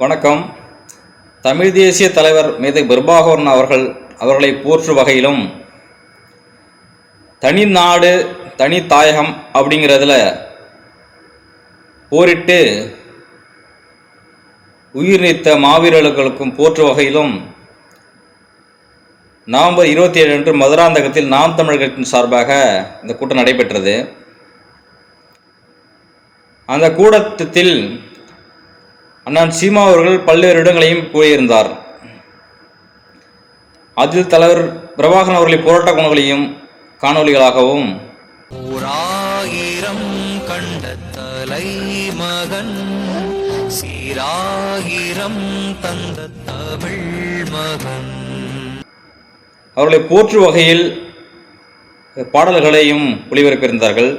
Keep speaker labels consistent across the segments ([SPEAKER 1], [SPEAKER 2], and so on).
[SPEAKER 1] வணக்கம். தமிழ் தேசிய தலைவர் மேதை பிரபாகரன் அவர்கள் அவர்களை போற்றும் வகையிலும் தனி நாடு தனி தாயகம் அப்படிங்கிறதுல போரிட்டு உயிர் நீத்த மாவீரர்களுக்கும் போற்று வகையிலும் நவம்பர் இருபத்தி ஏழு அன்று மதுராந்தகத்தில் நாம் தமிழர் கட்சியின் சார்பாக இந்த கூட்டம் நடைபெற்றது. அந்த கூட்டத்தில் அண்ணன் சீமா அவர்கள் பல்வேறு இடங்களையும் கூறியிருந்தார். அதில் தலைவர் பிரபாகரன் அவர்களின் போராட்ட குணங்களையும் காணொளிகளாகவும்
[SPEAKER 2] ஓராயிரம் கண்ட தலைமகன் சீராயிரம் தந்த தமிழ் மகன்
[SPEAKER 1] அவர்களை போற்று வகையில் பாடல்களையும் ஒளிபரப்பியிருந்தார்கள்.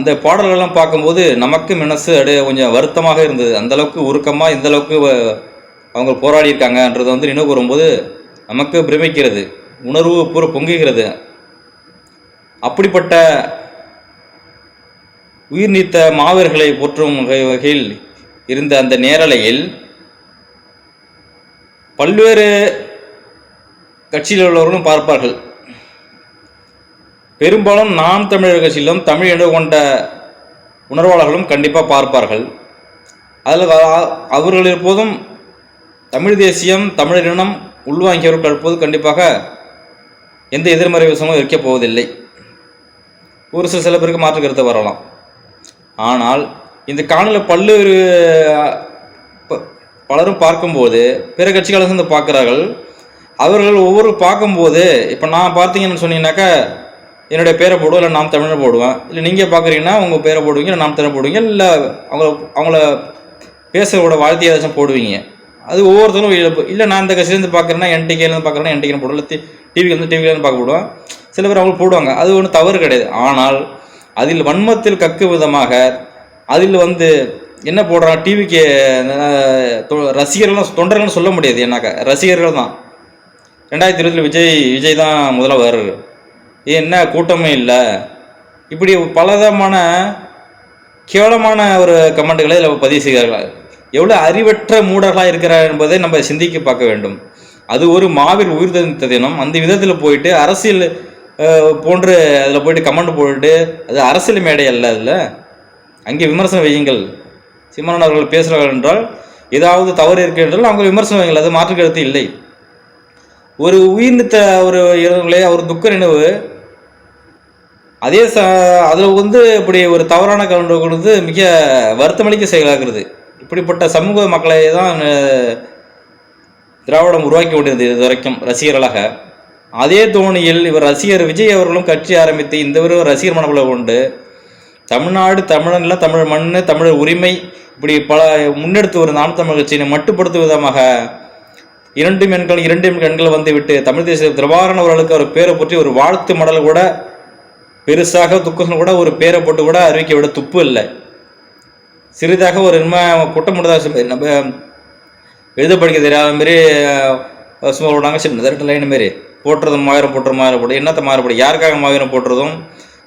[SPEAKER 1] அந்த பாடல்கள்லாம் பார்க்கும்போது நமக்கு மனசு அப்படியே கொஞ்சம் வருத்தமாக இருந்தது. அந்தளவுக்கு உருக்கமாக இந்த அளவுக்கு அவங்க போராடி இருக்காங்கன்றதை வந்து நினைவு கூறும்போது நமக்கு பிரமிக்கிறது. உணர்வு பூரா பொங்குகிறது. அப்படிப்பட்ட உயிர் நீத்த மாவீரர்களை போற்றும் வகை- வகையில் இருந்த அந்த நேரலையில் பல்வேறு கட்சியில் உள்ளவர்களும் பார்ப்பார்கள். பெரும்பாலும் நாம் தமிழர் கட்சியிலும் தமிழ் என்று கொண்ட உணர்வாளர்களும் கண்டிப்பாக பார்ப்பார்கள். அதில் அவர்கள் எப்போதும் தமிழ் தேசியம் தமிழர் இனம் உள்வாங்கியவர்கள் எப்போது கண்டிப்பாக எந்த எதிர்மறை விஷயமும் இருக்கப் போவதில்லை. ஒரு சில சில பேருக்கு மாற்று கருத்து வரலாம். ஆனால் இந்த காணொலியில் பல்வேறு ப- பலரும் பார்க்கும்போது பிற கட்சிகளை சேர்ந்து பார்க்குறார்கள். அவர்கள் ஒவ்வொரு பார்க்கும்போது இப்போ நான் பார்த்தீங்கன்னு சொன்னீங்கன்னாக்கா என்னுடைய பேரை போடுவோம் இல்லை நாம் தமிழர் போடுவேன் இல்லை நீங்கள் பார்க்குறீங்கன்னா உங்கள் பேரை போடுவீங்க இல்லை நாம் தமிழர் போடுவீங்க இல்லை அவங்கள அவங்கள பேசுகிறோட வாழ்த்தி ஏதாச்சும் போடுவீங்க. அது ஒவ்வொருத்தரும் இல்லை- இல்லை நான் இந்த கட்சியிலேருந்து பார்க்குறேன்னா என்டிகேலேருந்து பார்க்குறேன்னா என்டிகேன்னு போடுவோம் இல்லை டிவிலேருந்து டிவிலேருந்து பார்க்க போடுவேன். சில பேர் அவங்க போடுவாங்க. அது ஒன்றும் தவறு கிடையாது. ஆனால் அதில் வன்மத்தில் கக்கு விதமாக அதில் வந்து என்ன போடுறான் டிவிக்கு ரசிகர்கள்லாம் தொண்டர்கள்னு சொல்ல முடியாது என்னக்கா. ரசிகர்கள் தான். ரெண்டாயிரத்தி இருபத்தில் விஜய் விஜய் தான் முதல்ல வர்றாரு. என்ன கூட்டமே இல்லை. இப்படி பலவிதமான கேவலமான ஒரு கமெண்ட்டுகளை இதில் பதிவு செய்கிறார்கள். எவ்வளோ அறிவற்ற மூடர்களாக இருக்கிறார் என்பதை நம்ம சிந்திக்க பார்க்க வேண்டும். அது ஒரு மாவீர் உயிர் தந்த தினம். அந்த விதத்தில் போயிட்டு அரசியல் போன்று அதில் போயிட்டு கமெண்ட் போட்டு அது அரசியல் மேடை அல்ல அதில். அங்கே விமர்சனம் வையுங்கள். சிம்மரன் அவர்கள் பேசுகிறார்கள் என்றால் ஏதாவது தவறு இருக்கு என்றால் அவங்க விமர்சனம் வையுங்கள். அது மாற்று கருத்து இல்லை. ஒரு உயிர்நித்த ஒரு இறந்தவர்களே அவர் துக்க நினைவு அதே ச அதில் வந்து இப்படி ஒரு தவறான கலந்து கொடுத்து மிக வருத்தமளிக்க செயலாகிறது இப்படிப்பட்ட சமூக மக்களை தான் திராவிடம் உருவாக்கி கொண்டிருந்தது இது வரைக்கும் ரசிகர்களாக. அதே தோணியில் இவர் ரசிகர் விஜய் அவர்களும் கட்சி ஆரம்பித்து இந்த ஒரு ரசிகர் மனபல கொண்டு தமிழ்நாடு தமிழன்ல தமிழ் மண் தமிழர் உரிமை இப்படி பல முன்னெடுத்து வரும் நாம் தமிழ் கட்சியினை மட்டுப்படுத்தும் விதமாக இரண்டு மென்கள் இரண்டு கண்கள் வந்துவிட்டு தமிழ் தேசிய பிரபாகரன் அவர்களுக்கு அவர் பேரை பற்றி ஒரு வாழ்த்து மடல் கூட பெருசாக துக்கம் கூட ஒரு பேரை போட்டு கூட அறிவிக்க விட துப்பு இல்லை. சிறிதாக ஒரு இன்ம குட்டமுட்டதாக நம்ம எழுத படிக்க தெரியாத மாரி சும்மா விடாங்க சின்ன ரெண்டு லைன் மாரி போட்டுறது மாயிரம் போட்டுற மாயிரம் போட்டு என்னத்த மாயிரம் யாருக்காக மாயிரம் போட்டுறதும்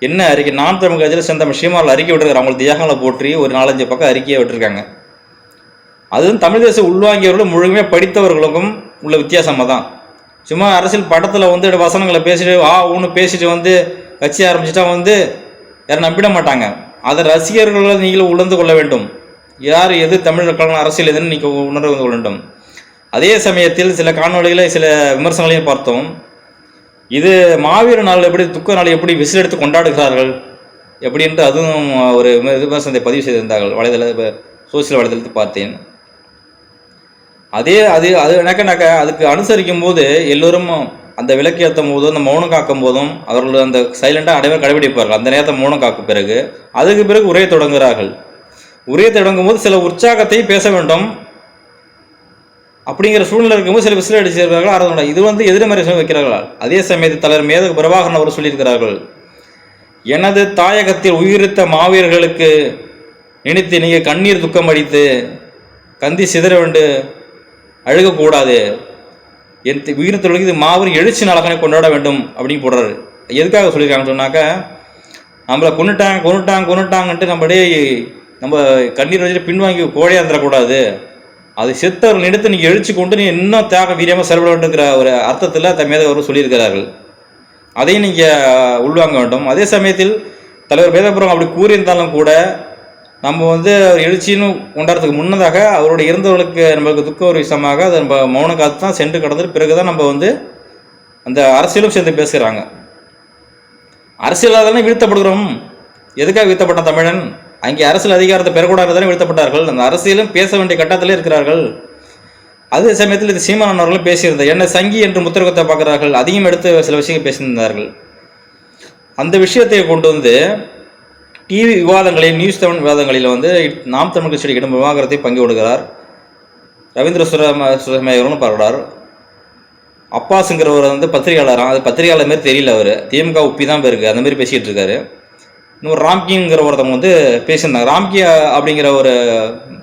[SPEAKER 1] என்ன அறிக்கை? நாம் தமிழ் கட்சியில் சேர்ந்த ஷீமாவில் அறிக்கை விட்டுருக்காங்க அவங்களுக்கு தியாகங்களை போற்றி ஒரு நாலஞ்சு பக்கம் அறிக்கையை விட்டுருக்காங்க. அதுவும் தமிழ் தேசம் உள்வாங்கியவர்களும் முழுமையாக படித்தவர்களுக்கும் உள்ள வித்தியாசமாக தான் சும்மா அரசியல் படத்தில் வந்து வசனங்களை பேசிட்டு ஆ ஒன்று பேசிட்டு வந்து கட்சி ஆரம்பிச்சிட்டா வந்து யாரும் நம்பிட மாட்டாங்க. அதை ரசிகர்களை நீங்களும் உணர்ந்து கொள்ள வேண்டும். யார் எது தமிழர்களுக்கான அரசியல் எதுன்னு நீங்கள் உணர்ந்து கொள்ள வேண்டும். அதே சமயத்தில் சில காணொளிகளை சில விமர்சனங்களையும் பார்த்தோம். இது மாவீர நாள் எப்படி துக்க நாள் எப்படி விசில் எடுத்து கொண்டாடுகிறார்கள் எப்படின்ட்டு அதுவும் ஒரு விமர்சனத்தை பதிவு செய்திருந்தார்கள். வலைதள சோசியல் வலைதளத்தை பார்த்தேன். அதே அது அது எனக்குனாக்க அதுக்கு அனுசரிக்கும் போது எல்லோரும் அந்த விளக்கு ஏற்றும் போதும் அந்த மௌனம் காக்கும் போதும் அவர்கள் அந்த சைலண்டாக அனைவரும் கடைபிடிப்பார்கள். அந்த நேரத்தை மௌனம் காக்கும் பிறகு அதுக்கு பிறகு உரையை தொடங்குகிறார்கள். உரையை தொடங்கும் போது சில உற்சாகத்தையும் பேச வேண்டும். அப்படிங்கிற சூழ்நிலை இருக்கும்போது சில விசில் அடிச்சிருக்கிறார்கள் ஆராதனை இது வந்து எதிர்மறை வைக்கிறார்கள் அதே சமயத்தில் தலைவர் மேதகு பிரபாகரன் அவர் சொல்லியிருக்கிறார்கள் எனது தாயகத்தில் உயிரித்த மாவீரர்களுக்கு நினைத்து நீங்கள் கண்ணீர் துக்கம் அடித்து கந்தி சிதற வேண்டு அழுகக்கூடாது. என் உயிரினத்தில் உயிர்த்தொழிலுக்கு இது மாபெரும் எழுச்சி நாளாக கொண்டாட வேண்டும் அப்படின்னு போடுறாரு. எதுக்காக சொல்லியிருக்காங்கன்னு சொன்னாக்கா நம்மளை கொண்டுட்டாங்க கொண்டுட்டாங்க கொண்டுட்டாங்கன்ட்டு நம்ம அப்படியே நம்ம கண்ணீர் வச்சுட்டு பின்வாங்கி கோழையாக இருந்துடக்கூடாது. அது செத்தவர்கள் எடுத்து நீங்கள் எழுச்சி கொண்டு நீ இன்னும் தியாக வீரியமாக செயல்பட வேண்டுங்கிற ஒரு அர்த்தத்தில் தம்மேத அவர் சொல்லியிருக்கிறார்கள். அதையும் நீங்கள் உள்வாங்க வேண்டும். அதே சமயத்தில் தலைவர் வேதபுரம் அப்படி கூறியிருந்தாலும் கூட நம்ம வந்து அவர் எழுச்சின்னு கொண்டாடுறதுக்கு முன்னதாக அவருடைய இறந்தவர்களுக்கு நம்மளுக்கு துக்க ஒரு விஷயமாக அதை நம்ம மௌன காத்து தான் சென்று கடந்துட்டு பிறகு தான் நம்ம வந்து அந்த அரசியலும் சேர்ந்து பேசுகிறாங்க அரசியலாக தானே வீழ்த்தப்படுகிறோம். எதுக்காக வீழ்த்தப்பட்ட தமிழன்? அங்கே அரசியல் அதிகாரத்தை பெறக்கூடாது தானே வீழ்த்தப்பட்டார்கள். அந்த அரசியலும் பேச வேண்டிய கட்டத்திலே இருக்கிறார்கள். அதே சமயத்தில் இது சீமானன் அவர்களும் பேசியிருந்தார். என்ன சங்கி என்று முத்திரகத்தை பார்க்கிறார்கள். அதையும் எடுத்து சில விஷயங்கள் பேசியிருந்தார்கள். அந்த விஷயத்தை கொண்டு வந்து டிவி விவாதங்களில் நியூஸ் தமிழ் விவாதங்களில் வந்து நாம் தமிழ் கட்சியில் இடம் விவாகரத்தை பங்கு கொடுக்கிறார். ரவீந்திர சுரம சுரமேகரும் பார்க்கிறார். அப்பாஸுங்கிறவர் வந்து பத்திரிகையாளராக அது பத்திரிகையாளர் மாதிரி தெரியல அவர். திமுக உப்பி தான் போயிருக்கு அந்த மாதிரி பேசிகிட்டு இருக்காரு. இன்னொரு ராம்கிங்கிற ஒருத்தவங்க வந்து பேசியிருந்தாங்க. ராம்கி அப்படிங்கிற ஒரு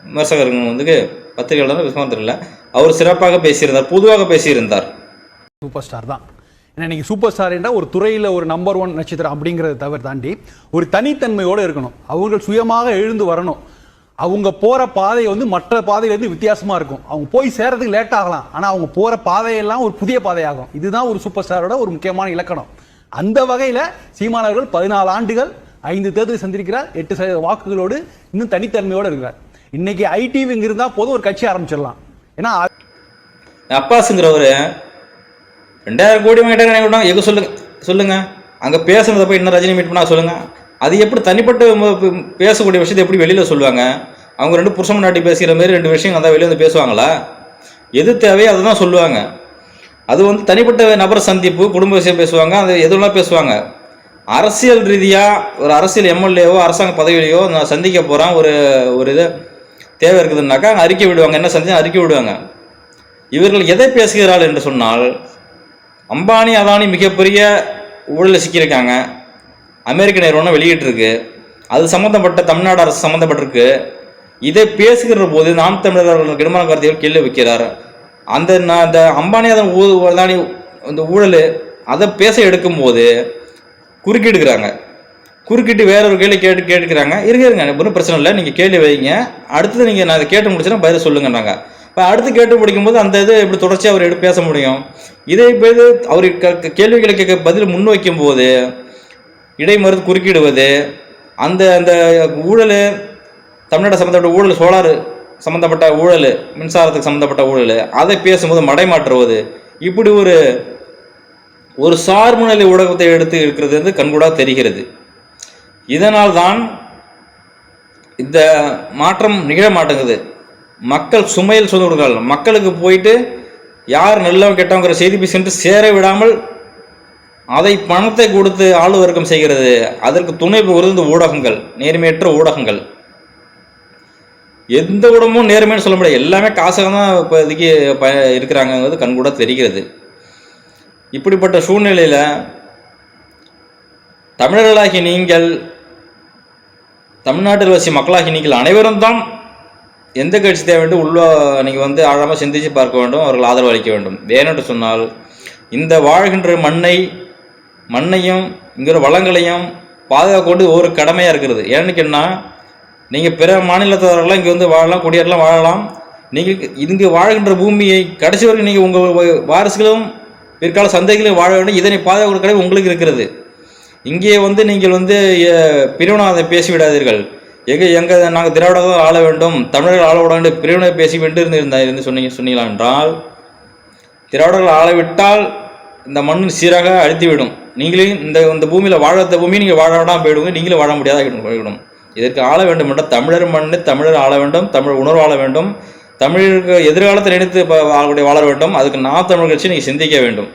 [SPEAKER 1] விமர்சகர் வந்து பத்திரிகையாளர் விஸ்வாசம் தெரியல. அவர் சிறப்பாக பேசியிருந்தார் பொதுவாக பேசியிருந்தார்.
[SPEAKER 3] சூப்பர் ஸ்டார் தான். இன்னைக்கு சூப்பர் ஸ்டார் என்றால் ஒரு துறையில் ஒரு நம்பர் ஒன் நட்சத்திரம் அப்படிங்கிறத தவிர தாண்டி ஒரு தனித்தன்மையோடு இருக்கணும். அவர்கள் சுயமாக எழுந்து வரணும். அவங்க போகிற பாதை வந்து மற்ற பாதையிலேருந்து வித்தியாசமாக இருக்கும். அவங்க போய் சேரதுக்கு லேட் ஆகலாம். ஆனால் அவங்க போகிற பாதையெல்லாம் ஒரு புதிய பாதையாகும். இதுதான் ஒரு சூப்பர் ஸ்டாரோட ஒரு முக்கியமான இலக்கணம். அந்த வகையில் சீமானவர்கள் பதினாலு ஆண்டுகள் ஐந்து தேர்தல் சந்திருக்கிறார் எட்டு சதவீத வாக்குகளோடு இன்னும் தனித்தன்மையோடு இருக்கிறார். இன்னைக்கு ஐடிவி இங்க போதும் ஒரு கட்சி ஆரம்பிச்சிடலாம். ஏன்னா
[SPEAKER 1] அப்பாஸுங்கிறவர் ரெண்டாயிரம் கோடி கேட்டாங்க நினைக்கட்டும் எங்கே சொல்லுங்கள் சொல்லுங்கள் அங்கே பேசுனதை போய் இன்னும் ரஜினி மீட் பண்ணால் சொல்லுங்கள் அது எப்படி தனிப்பட்ட பேசக்கூடிய விஷயத்தை எப்படி வெளியில் சொல்லுவாங்க? அவங்க ரெண்டு புருஷன் நாட்டி பேசுகிற மாதிரி ரெண்டு விஷயம் அதான் வெளியே வந்து பேசுவாங்களா? எது தேவையோ அதை தான் சொல்லுவாங்க. அது வந்து தனிப்பட்ட நபர் சந்திப்பு குடும்ப விஷயம் பேசுவாங்க அது எதுலாம் பேசுவாங்க. அரசியல் ரீதியாக ஒரு அரசியல் எம்எல்ஏவோ அரசாங்க பதவியிலையோ நான் சந்திக்க போகிறேன் ஒரு ஒரு இது தேவை இருக்குதுன்னாக்கா அறிக்கை விடுவாங்க. என்ன சந்திச்சு அறிக்கை விடுவாங்க. இவர்கள் எதை பேசுகிறார்கள் என்று சொன்னால் அம்பானி அதானி மிகப்பெரிய ஊழலில் சிக்கியிருக்காங்க. அமெரிக்க நிறுவனம் வெளியிட்டிருக்கு. அது சம்மந்தப்பட்ட தமிழ்நாடு அரசு சம்மந்தப்பட்டிருக்கு இதை பேசுகிற போது நாம் தமிழர்கள் கிடமான கருத்துகள் கேள்வி வைக்கிறார். அந்த நான் அந்த அம்பானி அதன் ஊ அதானி இந்த ஊழல் அதை பேச எடுக்கும்போது குறுக்கிடுக்கிறாங்க குறுக்கிட்டு வேற ஒரு கேள்வி கேட்டு கேட்டுக்கிறாங்க. இருங்க இருங்க ஒன்றும் பிரச்சனை இல்லை. நீங்கள் கேள்வி வைங்க. அடுத்தது நீங்கள் நான் அதை கேட்டு முடிச்சுன்னா பதில் சொல்லுங்கன்றாங்க இப்போ அடுத்து கேட்டு படிக்கும்போது அந்த இது இப்படி தொடர்ச்சியாக அவர் எடுத்து பேச முடியும். இதே இப்போ இது அவர் க- க- கேள்விகளை கேட்க பதில் முன்வைக்கும் போது இடைமறுத்து குறுக்கிடுவது அந்த அந்த ஊழல் தமிழ்நாடு சம்மந்தப்பட்ட ஊழல் சோலார் சம்மந்தப்பட்ட ஊழல் மின்சாரத்துக்கு சம்மந்தப்பட்ட ஊழல் அதை பேசும்போது மடைமாற்றுவது இப்படி ஒரு ஒரு சார்பு நிலை ஊடகத்தை எடுத்து இருக்கிறது வந்து கண்கூடாக தெரிகிறது. இதனால் தான் இந்த மாற்றம் நிகழ மாட்டேங்குது. மக்கள் சுமையில் சொல்லுவார்கள் மக்களுக்கு போயிட்டு யார் நல்லவன் கெட்டவங்கிற செய்தி போய் சென்று சேர விடாமல் அதை பணத்தை கொடுத்து ஆளுவர்க்கம் செய்கிறது. அதற்கு துணை போகிறது இந்த ஊடகங்கள் நேர்மையற்ற ஊடகங்கள். எந்த ஊடகமும் நேர்மைன்னு சொல்ல முடியாது. எல்லாமே காசாக தான் இப்போதைக்கு ப இருக்கிறாங்கங்கிறது கண்கூட தெரிகிறது. இப்படிப்பட்ட சூழ்நிலையில் தமிழர்களாகி நீங்கள் தமிழ்நாட்டில் வசி மக்களாகி நீங்கள் அனைவரும் தான் எந்த கட்சி தேவை என்று உள்ள நீங்கள் வந்து ஆழமாக சிந்திச்சு பார்க்க வேண்டும் அவர்கள் ஆதரவு அளிக்க வேண்டும். ஏனென்று சொன்னால் இந்த வாழ்கின்ற மண்ணை மண்ணையும் இங்கிற வளங்களையும் பாதுகாக்க கொண்டு ஒரு கடமையாக இருக்கிறது. ஏன்னு கேட்டால் நீங்கள் பிற மாநிலத்தவர்கள்லாம் இங்கே வந்து வாழலாம் குடியேறலாம் வாழலாம். நீங்கள் இங்கு வாழ்கின்ற பூமியை கடைசி வரைக்கும் நீங்கள் உங்கள் வாரிசுகளும் பிற்கால சந்தைகளும் வாழ வேண்டும். இதனை பாதுகாக்கிற கடமை உங்களுக்கு இருக்கிறது. இங்கே வந்து நீங்கள் வந்து அஹ், அதை பேசிவிடாதீர்கள். எங்க எங்க நாங்கள் திராவிடம் ஆள வேண்டும் தமிழர்கள் ஆள விட வேண்டும் பிரிவினை பேசி வேண்டும் இருந்திருந்தா இருந்து சொன்னீங்க சொன்னீங்களா என்றால் திராவிடர்கள் ஆளவிட்டால் இந்த மண் சீராக அழுத்திவிடும். நீங்களே இந்த இந்த பூமியில் வாழாத பூமி நீங்கள் வாழ விடாமல் போயிடுங்க நீங்களும் வாழ முடியாத போய்விடும் இதற்கு ஆள வேண்டும் என்றால் தமிழர் மண்ணு தமிழர் ஆள வேண்டும் தமிழ் உணர்வு ஆள வேண்டும். தமிழருக்கு எதிர்காலத்தில் நினைத்து வாழக்கூடிய வாழ வேண்டும். அதுக்கு நான் தமிழ் கட்சி நீங்கள் சிந்திக்க வேண்டும்.